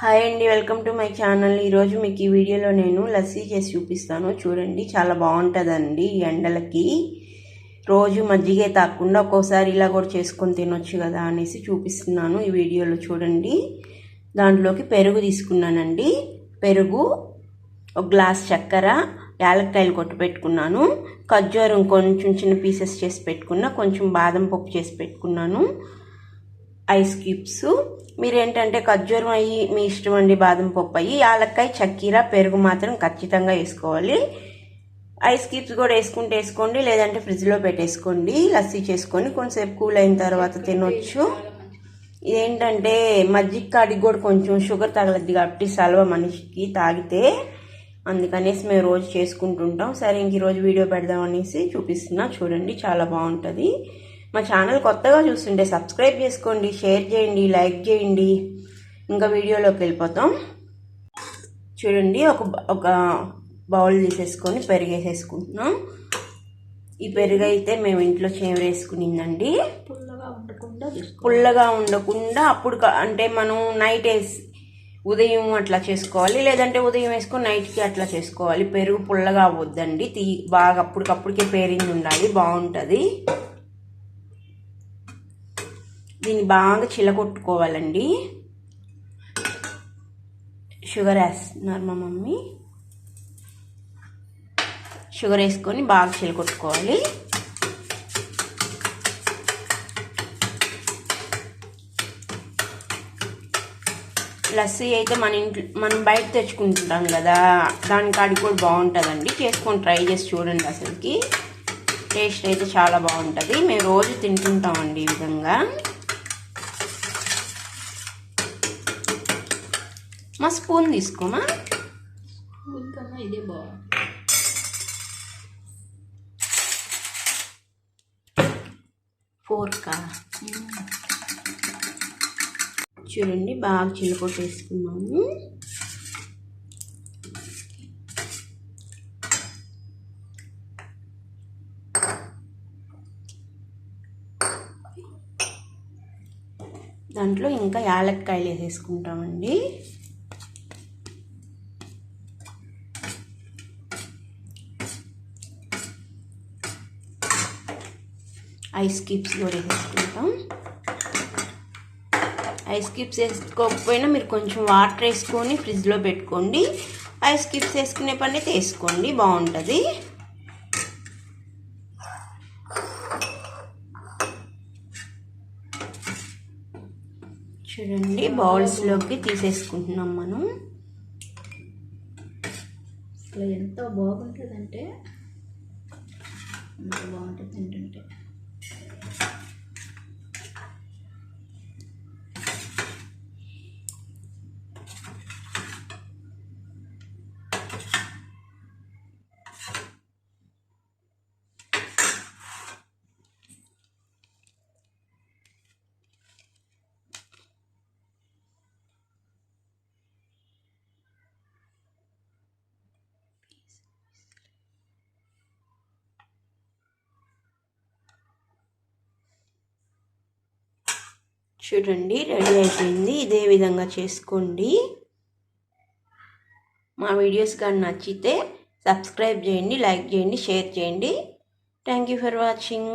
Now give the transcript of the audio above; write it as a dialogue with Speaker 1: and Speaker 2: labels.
Speaker 1: Hi అండి welcome to my channel. ఈరోజు మీకు ఈ వీడియోలో నేను లస్సీ చేసి చూపిస్తాను. చూడండి చాలా బాగుంటుందండి ఈ ఎండలకి. రోజు మజ్జిగే తాకుండా ఒక్కోసారి ఇలా కూడా చేసుకొని తినొచ్చు కదా అనేసి చూపిస్తున్నాను ఈ వీడియోలో చూడండి. దాంట్లోకి పెరుగు తీసుకున్నానండి. పెరుగు ఒక గ్లాస్ చక్కెర యాలక్కాయలు కొట్టు పెట్టుకున్నాను. ఖర్జూరం కొంచెం చిన్న పీసెస్ చేసి పెట్టుకున్నా కొంచెం బాదం పప్పు చేసి పెట్టుకున్నాను. Ice cubes. మీరేంటంటే ఖర్జూరం అయ్యి మీ ఇష్టం అండి బాదం పప్పు అయ్యి యాలక్కాయ చక్కెర పెరుగు మాత్రం ఖచ్చితంగా వేసుకోవాలి. ఐస్ క్యూబ్స్ కూడా వేసుకుంటే వేసుకోండి లేదంటే ఫ్రిడ్జ్లో పెట్టేసుకోండి లస్సీ చేసుకొని కొంచెంసేపు కూల్ అయిన తర్వాత తినొచ్చు. ఇదేంటంటే మజ్జిగ కాడికి కూడా కొంచెం షుగర్ తగలద్ది కాబట్టి సలవ మనిషికి తాగితే అందుకనేసి మేము రోజు చేసుకుంటుంటాం. సరే ఇంక ఈరోజు వీడియో పెడదాం అనేసి చూపిస్తున్నా. చూడండి చాలా బాగుంటుంది. మా ఛానల్ కొత్తగా చూస్తుంటే సబ్స్క్రైబ్ చేసుకోండి షేర్ చేయండి లైక్ చేయండి. ఇంకా వీడియోలోకి వెళ్ళిపోతాం. చూడండి ఒక ఒక బౌల్ తీసేసుకొని పెరిగేసేసుకుంటున్నాం. ఈ పెరుగు అయితే మేము ఇంట్లో చేవరేసుకునిందండి
Speaker 2: పుల్లగా ఉండకుండా
Speaker 1: పుల్లగా ఉండకుండా అప్పుడు అంటే మనం నైట్ వేసి ఉదయం అట్లా చేసుకోవాలి లేదంటే ఉదయం వేసుకొని నైట్కి అట్లా చేసుకోవాలి. పెరుగు పుల్లగా అవ్వద్దండి. తీ బాగా అప్పటికప్పటికే పేరింగ్ ఉండాలి బాగుంటుంది. దీన్ని బాగా చిలగొట్టుకోవాలండి. షుగర్ వేస్తున్నారు మా మమ్మీ. షుగర్ వేసుకొని బాగా చిలగొట్టుకోవాలి. లస్సీ అయితే మన ఇంట్లో మనం బయట తెచ్చుకుంటుంటాం కదా దాని కాడికి కూడా బాగుంటుందండి. చేసుకొని ట్రై చేసి చూడండి అసలుకి. టేస్ట్ అయితే చాలా బాగుంటుంది. మేము రోజు తింటుంటామండి ఈ విధంగా. మా స్పూన్ తీసుకోమా
Speaker 2: స్పూన్ కన్నా ఇదే బాగుంది
Speaker 1: ఫోర్కా చూడండి బాగా చిలుకొట్టేసుకున్నాము దాంట్లో ఇంకా యాలక్కాయలు వేసేసుకుంటామండి. ఐస్ క్యూబ్స్ కూడా వేసుకుంటాం. ఐస్ క్యూబ్స్ వేసుకోకపోయినా మీరు కొంచెం వాటర్ వేసుకొని ఫ్రిడ్జ్లో పెట్టుకోండి. ఐస్ క్యూబ్స్ వేసుకునే పని అయితే వేసుకోండి బాగుంటుంది. చూడండి బౌల్స్లోకి తీసేసుకుంటున్నాం మనం.
Speaker 2: అసలు ఎంత బాగుంటుందంటే ఎంత బాగుంటుంది తింటుంటే
Speaker 1: చూడండి రెడీ అయిపోయింది. ఇదే విధంగా చేసుకోండి. మా వీడియోస్ కానీ నచ్చితే సబ్స్క్రైబ్ చేయండి లైక్ చేయండి షేర్ చేయండి. Thank you for watching.